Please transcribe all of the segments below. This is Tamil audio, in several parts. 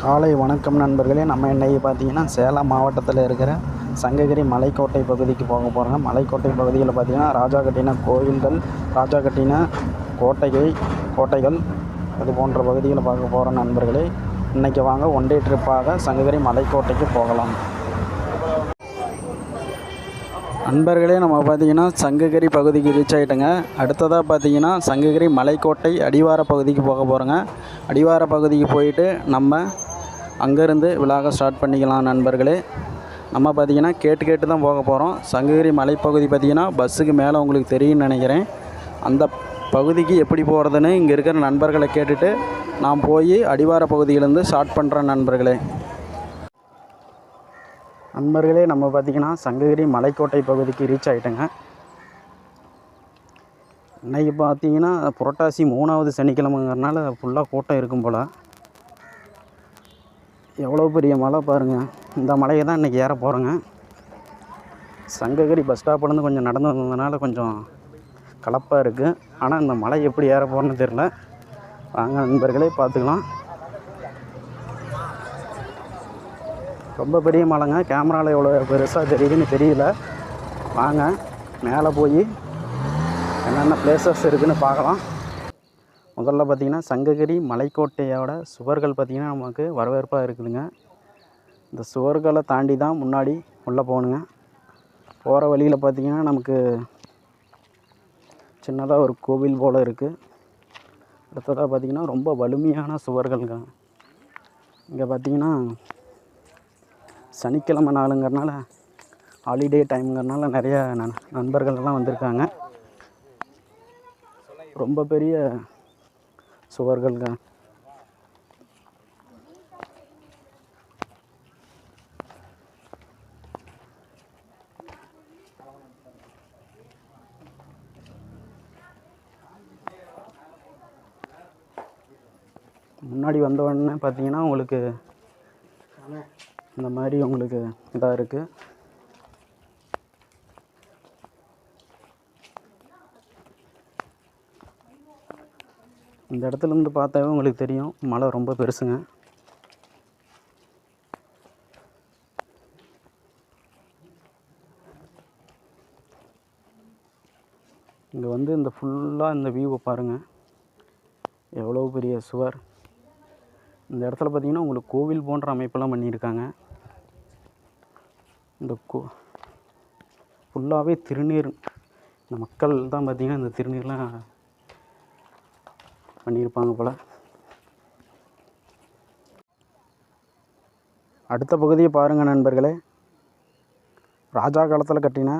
காலை வணக்கம் நண்பர்களே. நம்ம இன்னைக்கு பார்த்தீங்கன்னா சேலம் மாவட்டத்தில் இருக்கிற சங்ககிரி மலைக்கோட்டை பகுதிக்கு போக போகிறோங்க மலைக்கோட்டை பகுதியில் பார்த்தீங்கன்னா ராஜா கட்டின கோயில்கள் ராஜா கட்டின கோட்டைகள் கோட்டைகள் அது போன்ற பகுதிகளை பார்க்க போகிறோம் நண்பர்களே. இன்றைக்கி வாங்க ஒன் டே ட்ரிப்பாக சங்ககிரி மலைக்கோட்டைக்கு போகலாம். நண்பர்களே நம்ம பார்த்தீங்கன்னா சங்ககிரி பகுதிக்கு ரீச் ஆகிட்டோங்க அடுத்ததாக பார்த்தீங்கன்னா சங்ககிரி மலைக்கோட்டை அடிவார பகுதிக்கு போக போகிறோங்க அடிவார பகுதிக்கு போயிட்டு நம்ம அங்கேருந்து விழாக ஸ்டார்ட் பண்ணிக்கலாம் நண்பர்களே. நம்ம பார்த்தீங்கன்னா கேட்டு கேட்டு தான் போக போகிறோம் சங்ககிரி மலைப்பகுதி பார்த்தீங்கன்னா பஸ்ஸுக்கு மேலே உங்களுக்கு தெரியும்னு நினைக்கிறேன். அந்த பகுதிக்கு எப்படி போகிறதுன்னு இங்கே இருக்கிற நண்பர்களை கேட்டுட்டு நான் போய் அடிவார பகுதியிலேருந்து ஸ்டார்ட் பண்ணுறேன் நண்பர்களே. நண்பர்களே நம்ம பார்த்திங்கன்னா சங்ககிரி மலைக்கோட்டை பகுதிக்கு ரீச் ஆகிட்டேங்க இன்றைக்கி பார்த்திங்கன்னா புரட்டாசி மூணாவது சனிக்கிழமைங்கிறனால ஃபுல்லாக கூட்டம் இருக்கும் போல். எவ்வளோ பெரிய மலை பாருங்கள் இந்த மலையை தான் இன்றைக்கி ஏற போகிறோங்க சங்ககிரி பஸ் ஸ்டாப்லேருந்து கொஞ்சம் நடந்து வந்ததுனால கொஞ்சம் கலப்பாக இருக்குது ஆனால் இந்த மலை எப்படி ஏற போகிறோன்னு தெரில வாங்க நண்பர்களே பார்த்துக்கலாம். ரொம்ப பெரிய மலைங்க. கேமராவில் எவ்வளோ பெருசாக தெரியுதுன்னு தெரியல. வாங்க மேலே போய் என்னென்ன பிளேசஸ் இருக்குதுன்னு பார்க்கலாம். முதல்ல பார்த்திங்கன்னா சங்ககிரி மலைக்கோட்டையோட சுவர்கள் பார்த்திங்கன்னா நமக்கு வரவேற்பாக இருக்குதுங்க. இந்த சுவர்களை தாண்டி தான் முன்னாடி உள்ளே போகணுங்க. போகிற வழியில் பார்த்திங்கன்னா நமக்கு சின்னதாக ஒரு கோவில் போல் இருக்குது அடுத்ததாக பார்த்திங்கன்னா ரொம்ப வலிமையான சுவர்கள்ங்க. இங்கே பார்த்திங்கன்னா சனிக்கிழமை நாளுங்கிறனால ஹாலிடே டைம்ங்கிறனால நிறைய நண்பர்கள்லாம் வந்திருக்காங்க. ரொம்ப பெரிய சுவர்கள்ங்க. முன்னாடி வந்த உடனே பார்த்தீங்கன்னா உங்களுக்கு இந்த மாதிரி உங்களுக்கு இதாக இருக்குது இந்த இடத்துல இருந்து பார்த்தாவே உங்களுக்கு தெரியும். மலை ரொம்ப பெருசுங்க. இங்கே வந்து இந்த ஃபுல்லாக இந்த வியூவை பாருங்கள் எவ்வளோ பெரிய சுவர். இந்த இடத்துல பார்த்தீங்கன்னா உங்களுக்கு கோவில் போன்ற அமைப்பெல்லாம் பண்ணியிருக்காங்க. இந்த கோ ஃபுல்லாகவே திருநீர். இந்த மக்கள் தான் பார்த்திங்கன்னா இந்த திருநீர்லாம் பண்ணியிருப்பாங்க போல். அடுத்த பகுதியை பாருங்கள் நண்பர்களே. ராஜா காலத்தில் கட்டின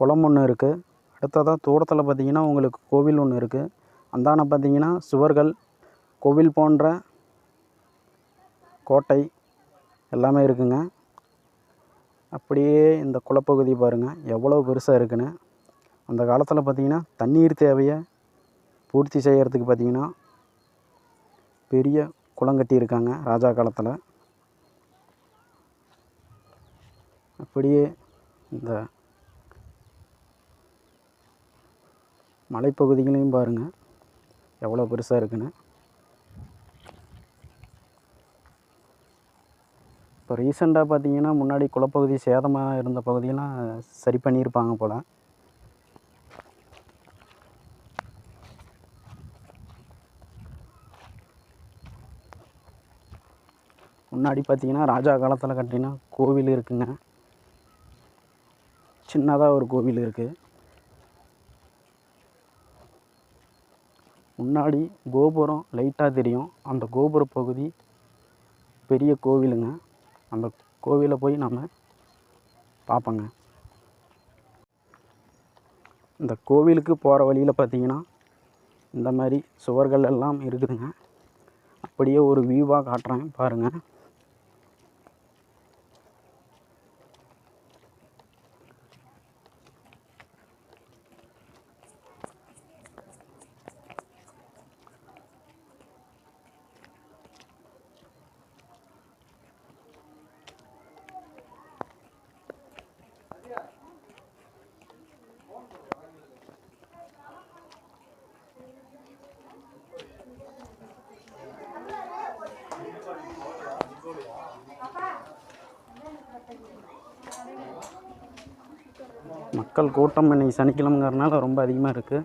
குளம் ஒன்று இருக்குது அடுத்ததாக தூரத்தில் பார்த்திங்கன்னா உங்களுக்கு கோவில் ஒன்று இருக்குது அந்தான பார்த்திங்கன்னா சுவர்கள் கோவில் போன்ற கோட்டை எல்லாமே இருக்குங்க. அப்படியே இந்த குளப்பகுதி பாருங்கள் எவ்வளோ பெருசாக இருக்குன்னு. அந்த காலத்தில் பார்த்திங்கன்னா தண்ணீர் தேவையை பூர்த்தி செய்கிறதுக்கு பார்த்திங்கன்னா பெரிய குளம் கட்டியிருக்காங்க ராஜா காலத்தில். அப்படியே இந்த மலைப்பகுதிகளையும் பாருங்கள் எவ்வளோ பெருசாக இருக்குன்னு. இப்போ ரீசெண்டாக பார்த்தீங்கன்னா முன்னாடி குளப்பகுதி சேதமாக இருந்த பகுதியெல்லாம் சரி பண்ணியிருப்பாங்க போல். முன்னாடி பார்த்தீங்கன்னா ராஜா காலத்தில் கட்டினா கோவில் இருக்குங்க. சின்னதாக ஒரு கோவில் இருக்குது முன்னாடி கோபுரம் லைட்டாக தெரியும். அந்த கோபுர பகுதி பெரிய கோவிலுங்க. அந்த கோவிலை போய் நம்ம பார்ப்போங்க இந்த கோவிலுக்கு போகிற வழியில் பார்த்தீங்கன்னா இந்த மாதிரி சுவர்கள் எல்லாம் இருக்குதுங்க. அப்படியே ஒரு வியூவாக காட்டுறேன் பாருங்கள் மக்கள் கூட்டம் இன்னைக்கு சனிக்கிழமைங்கிறனால ரொம்ப அதிகமாக இருக்குது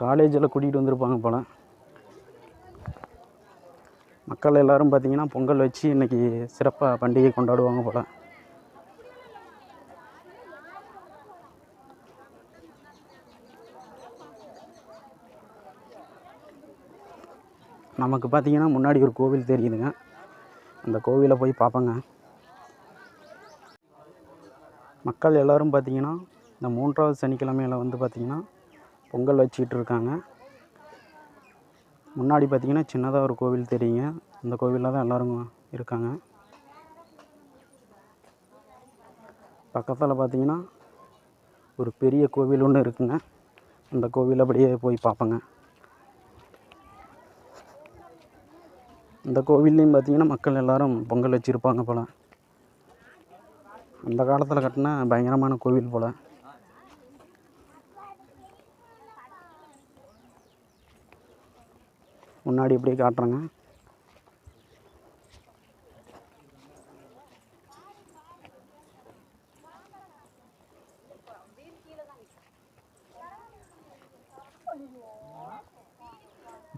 காலேஜில் கூட்டிகிட்டு வந்திருப்பாங்க போல். மக்கள் எல்லோரும் பார்த்தீங்கன்னா பொங்கல் வச்சு இன்றைக்கி சிறப்பாக பண்டிகை கொண்டாடுவாங்க போல். நமக்கு பார்த்தீங்கன்னா முன்னாடி ஒரு கோவில் தெரியுதுங்க. அந்த கோவிலை போய் பார்ப்போங்க. மக்கள் எல்லோரும் பார்த்தீங்கன்னா இந்த மூன்றாவது சனிக்கிழமையில் வந்து பார்த்திங்கன்னா பொங்கல் வச்சிக்கிட்டு இருக்காங்க. முன்னாடி பார்த்தீங்கன்னா சின்னதாக ஒரு கோவில் தெரியுங்க. அந்த கோவிலில் தான் எல்லோரும் இருக்காங்க. பக்கத்தில் பார்த்தீங்கன்னா ஒரு பெரிய கோவில் ஒன்று இருக்குங்க. அந்த கோவில் அப்படியே போய் பார்ப்பேங்க. இந்த கோவில்லையும் பார்த்தீங்கன்னா மக்கள் எல்லோரும் பொங்கல் வச்சுருப்பாங்க போல். அந்த காலத்தில் கட்டின பயங்கரமான கோவில் போல். முன்னாடி இப்படியே காட்டுறேங்க.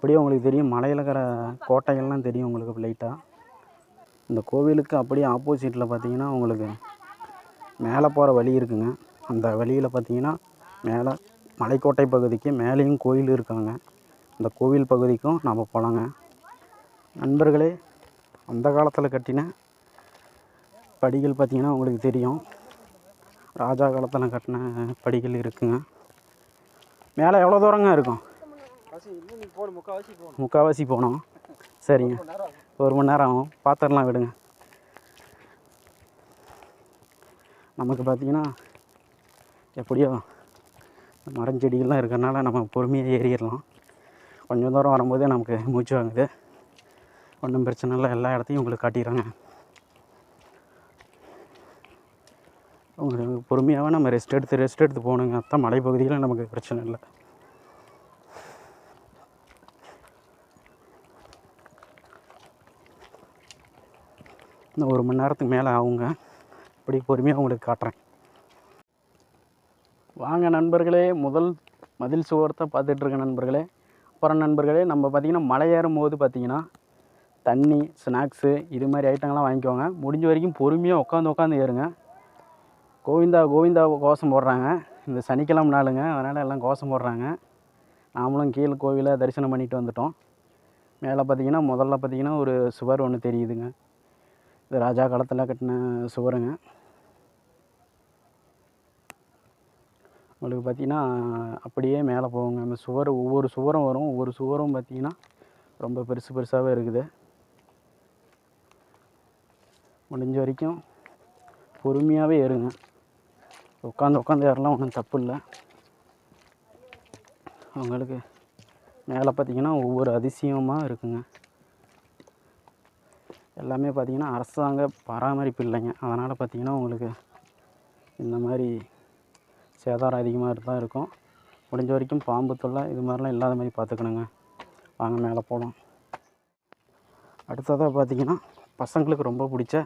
அப்படியே உங்களுக்கு தெரியும். மலையில் இருக்கிற கோட்டைகள்லாம் தெரியும் உங்களுக்கு லைட்டாக இந்த கோவிலுக்கு அப்படியே ஆப்போசிட்டில் பார்த்தீங்கன்னா உங்களுக்கு மேலே போகிற வழி இருக்குங்க. அந்த வழியில் பார்த்தீங்கன்னா மேலே மலைக்கோட்டை பகுதிக்கு மேலேயும் கோயில் இருக்காங்க. அந்த கோவில் பகுதிக்கும் நாம் போகலாங்க நண்பர்களே அந்த காலத்தில் கட்டின படிகள் பார்த்தீங்கன்னா உங்களுக்கு தெரியும். ராஜா காலத்தில் கட்டின படிகள் இருக்குங்க. மேலே எவ்வளோ தூரங்க இருக்கும்? முக்கால்வாசி போகணும். சரிங்க. ஒரு மணி நேரம் ஆகும். பார்த்துடலாம் விடுங்க. நமக்கு பார்த்தீங்கன்னா எப்படியோ மரஞ்செடிகள்லாம் இருக்கிறனால நம்ம பொறுமையாக ஏறிடலாம். கொஞ்சம் தூரம் வரும்போதே நமக்கு மூச்சு வாங்குது. ஒன்றும் பிரச்சனை இல்லை. எல்லா இடத்தையும் உங்களுக்கு காட்டிடுறாங்க. உங்களுக்கு பொறுமையாகவே நம்ம ரெஸ்ட் எடுத்து ரெஸ்ட் எடுத்து போகணுங்க. அதான் மலைப்பகுதியில் நமக்கு பிரச்சனை இல்லை. இன்னும் ஒரு மணி நேரத்துக்கு மேலே ஆகுங்க. அப்படி பொறுமையாக உங்களுக்கு காட்டுறேன். வாங்க நண்பர்களே முதல் மதில் சுவரத்தை பார்த்துட்ருக்க நண்பர்களே. அப்புறம் நண்பர்களே நம்ம பார்த்திங்கன்னா மலை ஏறும் போது பார்த்திங்கன்னா தண்ணி ஸ்நாக்ஸு இது மாதிரி ஐட்டங்கள்லாம் வாங்கிக்கோங்க. முடிஞ்ச வரைக்கும் பொறுமையாக உட்காந்து உட்காந்து ஏறுங்க. கோவிந்தா கோவிந்தா கோஷம் போடுறாங்க. இந்த சனிக்கிழமை நாளுங்க அதனால் எல்லாம் கோஷம் போடுறாங்க. நாமளும் கீழே கோவிலை தரிசனம் பண்ணிட்டு வந்துட்டோம். மேலே பார்த்திங்கன்னா முதல்ல பார்த்திங்கன்னா ஒரு சுவர் ஒன்று தெரியுதுங்க. இது ராஜா காலத்தில் கட்டின சுவருங்க. உங்களுக்கு பார்த்தீங்கன்னா அப்படியே மேலே போவோங்க அந்த சுவர் ஒவ்வொரு சுவரும் வரும். ஒவ்வொரு சுவரும் பார்த்திங்கன்னா ரொம்ப பெருசு பெருசாகவே இருக்குது. முடிஞ்ச வரைக்கும் பொறுமையாகவே ஏறுங்க. உட்காந்து உட்காந்து ஏறலாம் ஒன்றும் தப்பு இல்லை. அவங்களுக்கு மேலே பார்த்தீங்கன்னா ஒவ்வொரு அதிசயமாக இருக்குங்க. எல்லாமே பார்த்திங்கன்னா அரசாங்க பராமரிப்பு இல்லைங்க. அதனால் பார்த்தீங்கன்னா உங்களுக்கு இந்த மாதிரி சேதாரம் அதிகமாக தான் இருக்கும். முடிஞ்ச வரைக்கும் பாம்பு தொல்லை இது மாதிரிலாம் இல்லாத மாதிரி பார்த்துக்கணுங்க. வாங்க மேலே போகலாம் அடுத்ததாக பார்த்தீங்கன்னா பசங்களுக்கு ரொம்ப பிடிச்ச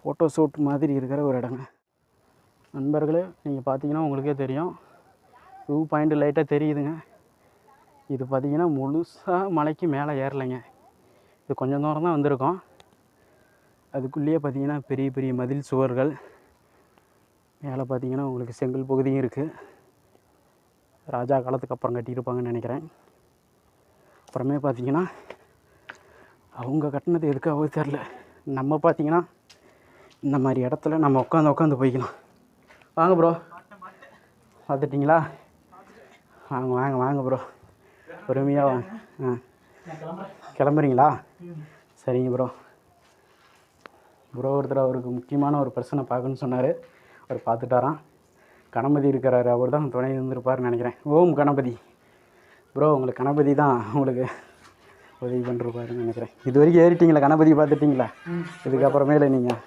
ஃபோட்டோ ஷூட் மாதிரி இருக்கிற ஒரு இடங்க. நண்பர்களே நீங்கள் பார்த்தீங்கன்னா உங்களுக்கே தெரியும். வியூ பாயிண்ட் லைட்டாக தெரியுதுங்க. இது பார்த்தீங்கன்னா முழுசாக மலைக்கு மேலே ஏறலைங்க. இது கொஞ்சம் தூரம் தான் வந்திருக்கோம். அதுக்குள்ளேயே பார்த்தீங்கன்னா பெரிய பெரிய மதில் சுவர்கள். மேலே பார்த்தீங்கன்னா உங்களுக்கு செங்கல் பகுதியும் இருக்குது ராஜா காலத்துக்கு அப்புறம் கட்டியிருப்பாங்கன்னு நினைக்கிறேன். அப்புறமே பார்த்தீங்கன்னா அவங்க கட்டினது எதுக்காகவோ தெரில நம்ம பார்த்தீங்கன்னா இந்த மாதிரி இடத்துல நம்ம உட்காந்து உட்காந்து போய்க்கலாம் வாங்க ப்ரோ பார்த்துட்டிங்களா? வாங்க வாங்க வாங்க ப்ரோ பொறுமையாக வாங்க. ஆ. கிளம்புறீங்களா? சரிங்க ப்ரோ ப்ரோ ஒருத்தர் அவருக்கு முக்கியமான ஒரு பிரச்சனை பார்க்கணுன்னு சொன்னார். அவர் பார்த்துட்டாராம். கணபதி இருக்கிறாரு. அவர் தான் துணை இருந்திருப்பாருன்னு நினைக்கிறேன். ஓம் கணபதி. ப்ரோ உங்களுக்கு கணபதி தான் உங்களுக்கு உதவி பண்ணிருப்பாருன்னு நினைக்கிறேன். இது வரைக்கும் ஏறிட்டீங்களா? கணபதி பார்த்துட்டிங்களா? இதுக்கப்புறமேல நீங்கள்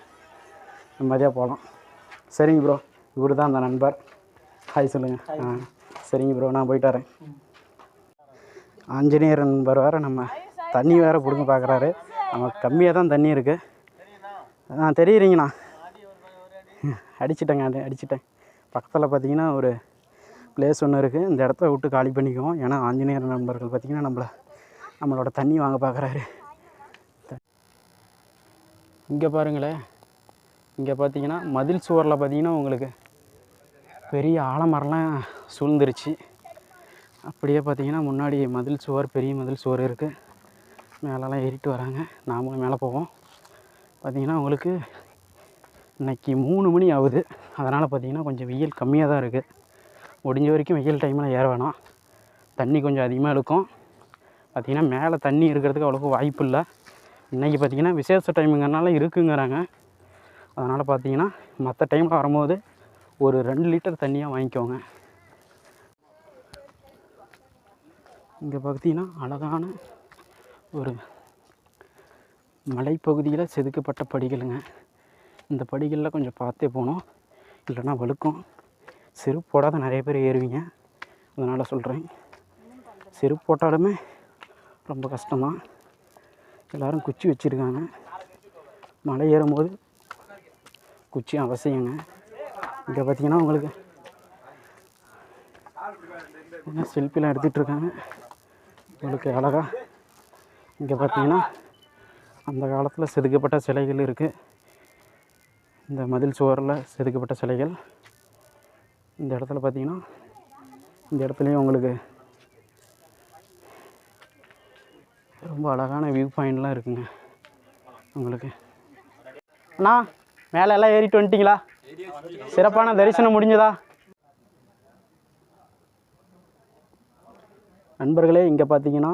நிம்மதியாக போகலாம். சரிங்க ப்ரோ இவர் தான் அந்த நண்பர். ஹாய் சொல்லுங்கள் ஆ சரிங்க ப்ரோ நான் போயிட்டு வரேன். ஆஞ்சநேயர் நண்பர் வேறு நம்ம தண்ணி வேறு பிடுங்க பார்க்குறாரு நமக்கு கம்மியாக தான் தண்ணி இருக்குது ஆ தெரியுறீங்கண்ணா. அடிச்சிட்டேங்க அது அடிச்சிட்டேன். பக்கத்தில் பார்த்தீங்கன்னா ஒரு பிளேஸ் ஒன்று இருக்குது இந்த இடத்த விட்டு காலி பண்ணிக்குவோம். ஏன்னா ஆஞ்சநேயர் நண்பர்கள் பார்த்தீங்கன்னா நம்மளை நம்மளோட தண்ணி வாங்க பார்க்குறாரு இங்கே பாருங்களேன். இங்கே பார்த்தீங்கன்னா மதில் சுவரில் பார்த்தீங்கன்னா உங்களுக்கு பெரிய ஆலமரம்லாம் சூழ்ந்துருச்சு. அப்படியே பார்த்தீங்கன்னா முன்னாடி மதில் சுவர் பெரிய மதில் சுவர் இருக்குது மேலெல்லாம் ஏறிட்டு வராங்க. நாமளும் மேலே போவோம். பார்த்திங்கன்னா உங்களுக்கு இன்னைக்கு மூணு மணி ஆகுது. அதனால் பார்த்தீங்கன்னா கொஞ்சம் வெயில் கம்மியாக தான் இருக்குது முடிஞ்ச வரைக்கும் வெயில் டைமில் ஏற வேணாம். தண்ணி கொஞ்சம் அதிகமாக இருக்கும் பார்த்திங்கன்னா மேலே தண்ணி இருக்கிறதுக்கு அவ்வளோக்கு வாய்ப்பு இல்லை. இன்றைக்கி பார்த்திங்கன்னா விசேஷ டைமுங்கிறனால இருக்குங்கிறாங்க. அதனால் பார்த்தீங்கன்னா மற்ற டைமில் வரும்போது ஒரு ரெண்டு லிட்டர் தண்ணியாக வாங்கிக்கோங்க. இங்கே பார்த்தீங்கன்னா அழகான ஒரு மலைப்பகுதியில் செதுக்கப்பட்ட படிகளுங்க. இந்த படிகளில் கொஞ்சம் பார்த்தே போகணும். இல்லைன்னா வழுக்கும். செருப்பு போடாத நிறைய பேர் ஏறுவீங்க. அதனால் சொல்கிறேன் செருப்பு போட்டாலுமே ரொம்ப கஷ்டம்தான். எல்லோரும் குச்சி வச்சுருக்காங்க. மலை ஏறும்போது குச்சி அவசியங்க. இங்கே பார்த்தீங்கன்னா உங்களுக்கு செல்ஃபிலாம் எடுத்துகிட்டு இருக்காங்க. உங்களுக்கு அழகாக இங்கே பார்த்தீங்கன்னா அந்த காலத்தில் செதுக்கப்பட்ட சிலைகள் இருக்குது இந்த மதில் சுவரில் செதுக்கப்பட்ட சிலைகள். இந்த இடத்துல பார்த்தீங்கன்னா இந்த இடத்துலையும் உங்களுக்கு ரொம்ப அழகான வியூ பாயிண்ட்லாம் இருக்குங்க. உங்களுக்கு. அண்ணா மேலே எல்லாம் ஏறிட்டு வந்துட்டீங்களா? சிறப்பான தரிசனம் முடிஞ்சதா? நண்பர்களே இங்கே பார்த்தீங்கன்னா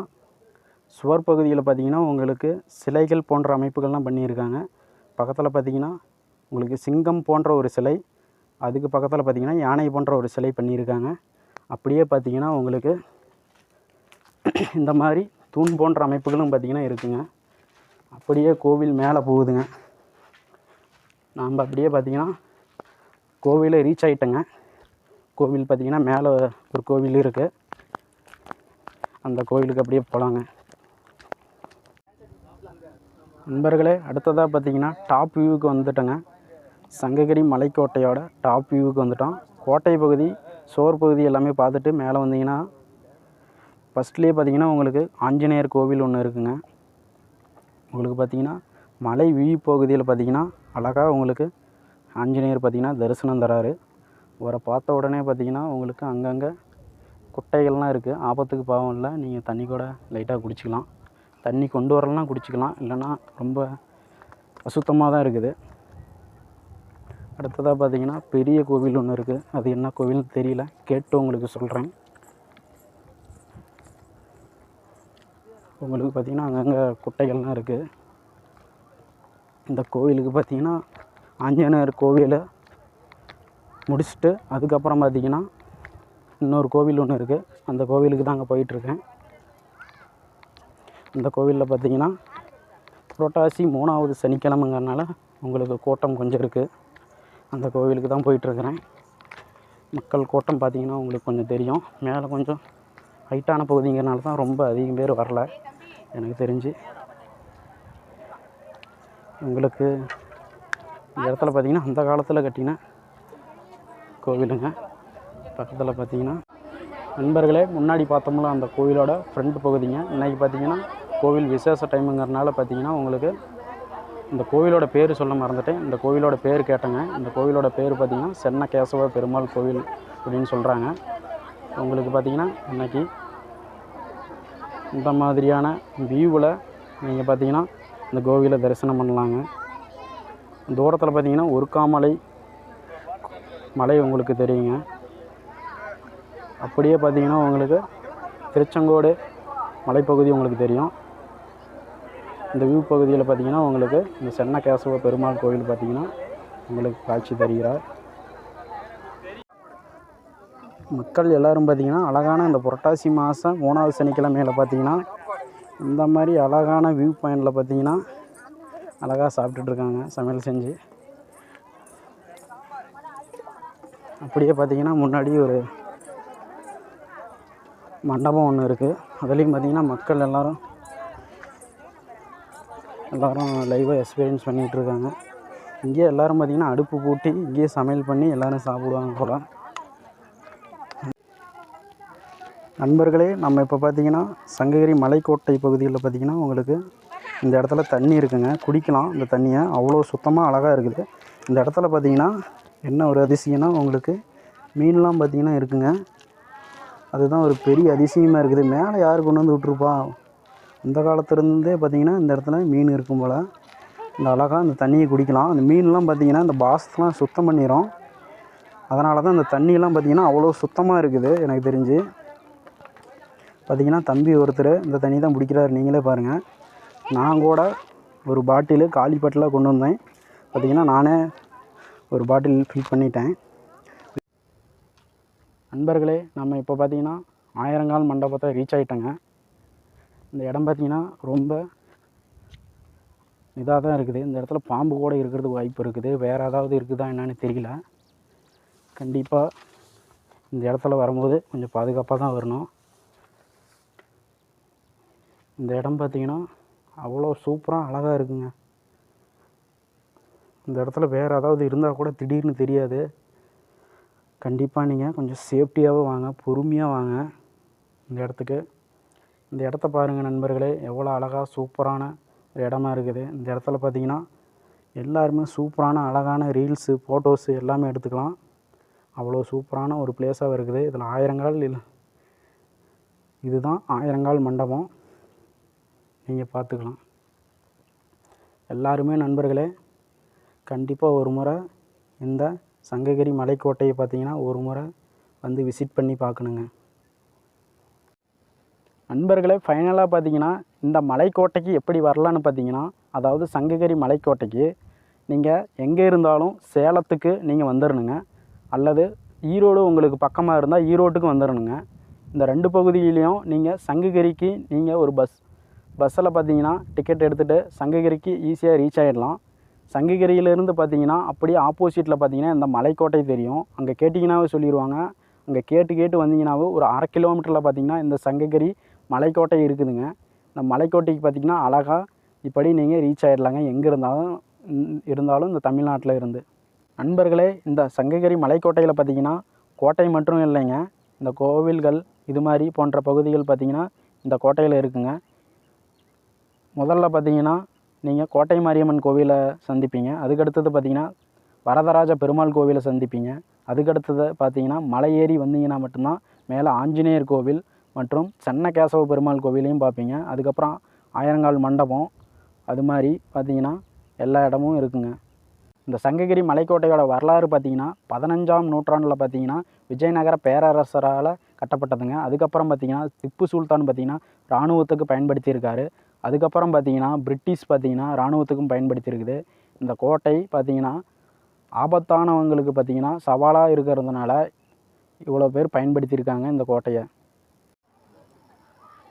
சுவர் பகுதியில் பார்த்தீங்கன்னா உங்களுக்கு சிலைகள் போன்ற அமைப்புகள்லாம் பண்ணியிருக்காங்க. பக்கத்தில் பார்த்தீங்கன்னா உங்களுக்கு சிங்கம் போன்ற ஒரு சிலை அதுக்கு பக்கத்தில் பார்த்தீங்கன்னா யானை போன்ற ஒரு சிலை பண்ணியிருக்காங்க. அப்படியே பார்த்தீங்கன்னா உங்களுக்கு இந்த மாதிரி தூண் போன்ற அமைப்புகளும் பார்த்தீங்கன்னா இருக்குங்க. அப்படியே கோவில் மேலே போகுதுங்க. நாம் அப்படியே பார்த்தீங்கன்னா கோவிலை ரீச் ஆகிட்டேங்க கோவில் பார்த்தீங்கன்னா மேலே ஒரு கோவில் இருக்குது அந்த கோவிலுக்கு அப்படியே போகலாங்க நண்பர்களே அடுத்ததாக பார்த்தீங்கன்னா டாப் வியூவுக்கு வந்துட்டோங்க. சங்ககிரி மலைக்கோட்டையோட டாப் வியூவுக்கு வந்துட்டோம். கோட்டை பகுதி சோர் பகுதி எல்லாமே பார்த்துட்டு மேலே வந்தீங்கன்னா ஃபஸ்ட்லேயே பார்த்தீங்கன்னா உங்களுக்கு ஆஞ்சநேயர் கோவில் ஒன்று இருக்குங்க. உங்களுக்கு பார்த்தீங்கன்னா மலை வியூ பகுதியில் பார்த்தீங்கன்னா அழகாக உங்களுக்கு ஆஞ்சநேயர் பார்த்தீங்கன்னா தரிசனம் தராரு. அவரை பார்த்த உடனே பார்த்தீங்கன்னா உங்களுக்கு அங்கங்கே குட்டைகள்லாம் இருக்குது ஆபத்துக்கு பாவம் இல்லை. நீங்கள் தண்ணி கூட லைட்டாக குடிச்சிக்கலாம். தண்ணி கொண்டு வரலாம் குடிச்சிக்கலாம். இல்லைன்னா ரொம்ப அசுத்தமாக தான் இருக்குது. அடுத்ததாக பார்த்தீங்கன்னா பெரிய கோவில் ஒன்று இருக்குது அது என்ன கோவில்னு தெரியல. கேட்டு உங்களுக்கு சொல்கிறேன் உங்களுக்கு பார்த்தீங்கன்னா அங்கங்கே குட்டைகள்லாம் இருக்குது இந்த கோவிலுக்கு பார்த்தீங்கன்னா ஆஞ்சநேயர் கோவிலை முடிச்சுட்டு அதுக்கப்புறம் பார்த்தீங்கன்னா இன்னொரு கோவில் ஒன்று இருக்குது அந்த கோவிலுக்கு தாங்க போயிட்டுருக்கேன் இந்த கோவிலில் பார்த்தீங்கன்னா புரட்டாசி மூணாவது சனிக்கிழமைங்கிறனால உங்களுக்கு கூட்டம் கொஞ்சம் இருக்குது அந்த கோவிலுக்கு தான் போயிட்டுருக்கிறேன். மக்கள் கூட்டம் பார்த்தீங்கன்னா உங்களுக்கு கொஞ்சம் தெரியும். மேலே கொஞ்சம் ஹைட்டான பகுதிங்கிறனால தான் ரொம்ப அதிகம் பேர் வரல எனக்கு தெரிஞ்சு. உங்களுக்கு இந்த இடத்துல பார்த்திங்கன்னா அந்த காலத்தில் கட்டின கோவிலுங்க. பக்கத்தில் பார்த்திங்கன்னா நண்பர்களே முன்னாடி பார்த்தோம்ல அந்த கோவிலோட ஃப்ரண்ட் பகுதிங்க. இன்றைக்கி பார்த்தீங்கன்னா கோவில் விசேஷ டைமுங்கிறனால பார்த்தீங்கன்னா உங்களுக்கு இந்த கோவிலோட பேர் சொல்ல மறந்துட்டேன். இந்த கோவிலோட பேர் கேட்டேங்க. இந்த கோவிலோட பேர் பார்த்தீங்கன்னா சென்ன கேசவ பெருமாள் கோவில் அப்படின்னு சொல்கிறாங்க உங்களுக்கு பார்த்தீங்கன்னா இன்றைக்கி இந்த மாதிரியான வியூவில் நீங்கள் பார்த்தீங்கன்னா இந்த கோவிலை தரிசனம் பண்ணலாங்க. தூரத்தில் பார்த்தீங்கன்னா ஒருக்காமலை மலை உங்களுக்கு தெரியுங்க. அப்படியே பார்த்தீங்கன்னா உங்களுக்கு திருச்செங்கோடு மலைப்பகுதி உங்களுக்கு தெரியும். இந்த வியூ பகுதியில் பார்த்தீங்கன்னா உங்களுக்கு இந்த சென்ன கேசவ பெருமாள் கோவில் பார்த்தீங்கன்னா உங்களுக்கு காட்சி தருகிறார். மக்கள் எல்லோரும் பார்த்தீங்கன்னா அழகான இந்த புரட்டாசி மாதம் மூணாவது சனிக்கிழமையில் பார்த்தீங்கன்னா இந்த மாதிரி அழகான வியூ பாயிண்டில் பார்த்தீங்கன்னா அழகாக சாப்பிட்டுட்ருக்காங்க சமையல் செஞ்சு. அப்படியே பார்த்தீங்கன்னா முன்னாடி ஒரு மண்டபம் ஒன்று இருக்குது அதுலேயும் பார்த்தீங்கன்னா மக்கள் எல்லோரும் எல்லோரும் லைவாக எக்ஸ்பீரியன்ஸ் பண்ணிகிட்டு இருக்காங்க இங்கேயே எல்லோரும் பார்த்திங்கன்னா அடுப்பு பூட்டி இங்கேயே சமையல் பண்ணி எல்லோரும் சாப்பிடுவாங்க போல். நண்பர்களே நம்ம இப்போ பார்த்தீங்கன்னா சங்ககிரி மலைக்கோட்டை பகுதியில் பார்த்திங்கன்னா உங்களுக்கு இந்த இடத்துல தண்ணி இருக்குங்க. குடிக்கலாம் இந்த தண்ணியை. அவ்வளோ சுத்தமாக அழகாக இருக்குது. இந்த இடத்துல பார்த்திங்கன்னா என்ன ஒரு அதிசயம்னா உங்களுக்கு மீன்லாம் பார்த்திங்கன்னா இருக்குங்க. அதுதான் ஒரு பெரிய அதிசயமாக இருக்குது. மேலே யார் கொண்டு வந்து விட்ருப்பா அந்த காலத்துலேருந்தே பார்த்திங்கன்னா இந்த இடத்துல மீன் இருக்கும் போல். இந்த அழகாக இந்த தண்ணியை குடிக்கலாம். அந்த மீன்லாம் பார்த்திங்கன்னா இந்த பாசத்தெலாம் சுத்தம் பண்ணிடும் அதனால தான் இந்த தண்ணியெலாம் பார்த்திங்கன்னா அவ்வளோ சுத்தமாக இருக்குது எனக்கு தெரிஞ்சு. பார்த்திங்கன்னா தம்பி ஒருத்தர் இந்த தண்ணி தான் பிடிக்கிறாரு நீங்களே பாருங்கள் நான் கூட ஒரு பாட்டிலு காலி பாட்டிலாக கொண்டு வந்தேன். பார்த்திங்கன்னா நானே ஒரு பாட்டில் ஃபில் பண்ணிட்டேன். நண்பர்களே நம்ம இப்போ பார்த்திங்கன்னா ஆயிரங்கால் மண்டபத்தை ரீச் ஆகிட்டேங்க இந்த இடம் பார்த்திங்கன்னா ரொம்ப இதாக தான் இருக்குது. இந்த இடத்துல பாம்பு கூட இருக்கிறதுக்கு வாய்ப்பு இருக்குது. வேறு ஏதாவது இருக்குதா என்னன்னு தெரியல. கண்டிப்பாக இந்த இடத்துல வரும்போது கொஞ்சம் பாதுகாப்பாக தான் வரணும். இந்த இடம் பார்த்திங்கன்னா அவ்வளோ சூப்பராக அழகாக இருக்குங்க. இந்த இடத்துல வேறு ஏதாவது இருந்தால் கூட திடீர்னு தெரியாது. கண்டிப்பாக நீங்கள் கொஞ்சம் சேஃப்டியாகவும் வாங்க பொறுமையாக வாங்க. இந்த இடத்துக்கு இந்த இடத்த பாருங்கள் நண்பர்களே எவ்வளோ அழகாக சூப்பரான ஒரு இடமா இருக்குது. இந்த இடத்துல பார்த்தீங்கன்னா எல்லாருமே சூப்பரான அழகான ரீல்ஸு ஃபோட்டோஸு எல்லாமே எடுத்துக்கலாம். அவ்வளோ சூப்பரான ஒரு பிளேஸாக இருக்குது. இதில் ஆயிரங்கால் இல்லை இதுதான் ஆயிரங்கால் மண்டபம். நீங்கள் பார்த்துக்கலாம் எல்லாருமே நண்பர்களே கண்டிப்பாக ஒரு முறை இந்த சங்ககிரி மலைக்கோட்டையை பார்த்தீங்கன்னா ஒரு முறை வந்து விசிட் பண்ணி பார்க்கணுங்க நண்பர்களே ஃபைனலாக பார்த்தீங்கன்னா இந்த மலைக்கோட்டைக்கு எப்படி வரலான்னு பார்த்தீங்கன்னா அதாவது சங்ககிரி மலைக்கோட்டைக்கு நீங்கள் எங்கே இருந்தாலும் சேலத்துக்கு நீங்கள் வந்துடணுங்க அல்லது ஈரோடு உங்களுக்கு பக்கமாக இருந்தால் ஈரோட்டுக்கு வந்துடணுங்க இந்த ரெண்டு பகுதியிலையும் நீங்கள் சங்ககிரிக்கு நீங்கள் ஒரு பஸ் பஸ்ஸில் பார்த்தீங்கன்னா டிக்கெட் எடுத்துகிட்டு சங்ககிரிக்கு ஈஸியாக ரீச் ஆகிடலாம் சங்ககிரியிலேருந்து பார்த்தீங்கன்னா அப்படியே ஆப்போசிட்டில் பார்த்தீங்கன்னா இந்த மலைக்கோட்டை தெரியும். அங்கே கேட்டிங்கனாவே சொல்லிடுவாங்க அங்கே கேட்டு கேட்டு வந்தீங்கன்னாவே ஒரு அரை கிலோமீட்டரில் பார்த்தீங்கன்னா இந்த சங்ககிரி மலைக்கோட்டை இருக்குதுங்க. இந்த மலைக்கோட்டைக்கு பார்த்தீங்கன்னா அழகாக இப்படி நீங்கள் ரீச் ஆகிடலாங்க எங்கே இருந்தாலும் இருந்தாலும் இந்த தமிழ்நாட்டில் இருந்து. நண்பர்களே இந்த சங்ககிரி மலைக்கோட்டையில் பார்த்தீங்கன்னா கோட்டை மட்டும் இல்லைங்க. இந்த கோவில்கள் இது மாதிரி போன்ற பகுதிகள் பார்த்தீங்கன்னா இந்த கோட்டையில் இருக்குங்க. முதல்ல பார்த்தீங்கன்னா நீங்கள் கோட்டை மாரியம்மன் கோவிலை சந்திப்பீங்க. அதுக்கடுத்தது பார்த்தீங்கன்னா வரதராஜ பெருமாள் கோவிலை சந்திப்பீங்க. அதுக்கடுத்தது பார்த்தீங்கன்னா மலை ஏறி வந்தீங்கன்னா மட்டும்தான் மேலே ஆஞ்சநேயர் கோவில் மற்றும் சென்னகேசவ பெருமாள் கோவிலையும் பார்ப்பீங்க. அதுக்கப்புறம் ஆயிரங்கால் மண்டபம். அது மாதிரி பார்த்தீங்கன்னா எல்லா இடமும் இருக்குங்க. இந்த சங்ககிரி மலைக்கோட்டையோட வரலாறு பார்த்தீங்கன்னா பதினஞ்சாம் நூற்றாண்டில் பார்த்தீங்கன்னா விஜயநகர பேரரசரால் கட்டப்பட்டதுங்க. அதுக்கப்புறம் பார்த்தீங்கன்னா திப்பு சுல்தான் பார்த்தீங்கன்னா இராணுவத்துக்கு பயன்படுத்தியிருக்காரு. அதுக்கப்புறம் பார்த்தீங்கன்னா பிரிட்டிஷ் பார்த்தீங்கன்னா இராணுவத்துக்கும் பயன்படுத்தியிருக்குது. இந்த கோட்டை பார்த்தீங்கன்னா ஆபத்தானவங்களுக்கு பார்த்தீங்கன்னா சவாலாக இருக்கிறதுனால இவ்வளோ பேர் பயன்படுத்தியிருக்காங்க இந்த கோட்டையை.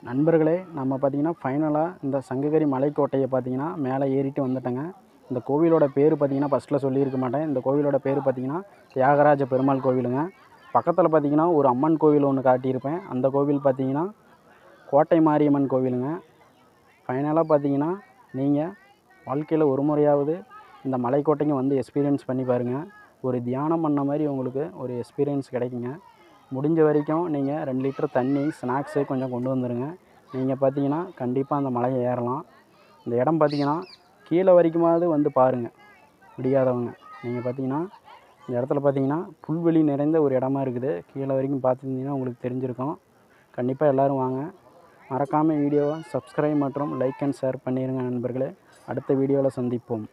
நண்பர்களே நம்ம பார்த்தீங்கன்னா ஃபைனலாக இந்த சங்ககிரி மலைக்கோட்டையை பார்த்தீங்கன்னா மேலே ஏறிட்டு வந்துட்டேங்க. இந்த கோவிலோட பேர் பார்த்தீங்கன்னா ஃபஸ்ட்டில் சொல்லியிருக்க மாட்டேன். இந்த கோவிலோட பேர் பார்த்திங்கன்னா தியாகராஜ பெருமாள் கோவிலுங்க. பக்கத்தில் பார்த்தீங்கன்னா ஒரு அம்மன் கோவில் ஒன்று காட்டியிருப்பேன். அந்த கோவில் பார்த்தீங்கன்னா கோட்டை மாரியம்மன் கோவிலுங்க. ஃபைனலாக பார்த்திங்கன்னா நீங்கள் வாழ்க்கையில் ஒரு முறையாவது இந்த மலைக்கோட்டைங்க வந்து எக்ஸ்பீரியன்ஸ் பண்ணி பாருங்கள் ஒரு தியானம் பண்ண மாதிரி உங்களுக்கு ஒரு எக்ஸ்பீரியன்ஸ் கிடைக்குங்க. முடிஞ்ச வரைக்கும் நீங்கள் ரெண்டு லிட்டர் தண்ணி ஸ்நாக்ஸு கொஞ்சம் கொண்டு வந்துடுங்க நீங்கள் பார்த்தீங்கன்னா கண்டிப்பாக அந்த மலையை ஏறலாம். இந்த இடம் பார்த்தீங்கன்னா கீழே வரைக்குமாவது வந்து பாருங்கள் முடியாதவங்க. நீங்கள் பார்த்தீங்கன்னா இந்த இடத்துல பார்த்தீங்கன்னா புல்வெளி நிறைந்த ஒரு இடமா இருக்குது. கீழே வரைக்கும் பார்த்துருந்தீங்கன்னா உங்களுக்கு தெரிஞ்சிருக்கும். கண்டிப்பாக எல்லோரும் வாங்க. மறக்காமல் வீடியோவை சப்ஸ்கிரைப் மற்றும் லைக் அண்ட் ஷேர் பண்ணிடுங்க நண்பர்களே. அடுத்த வீடியோவில் சந்திப்போம்.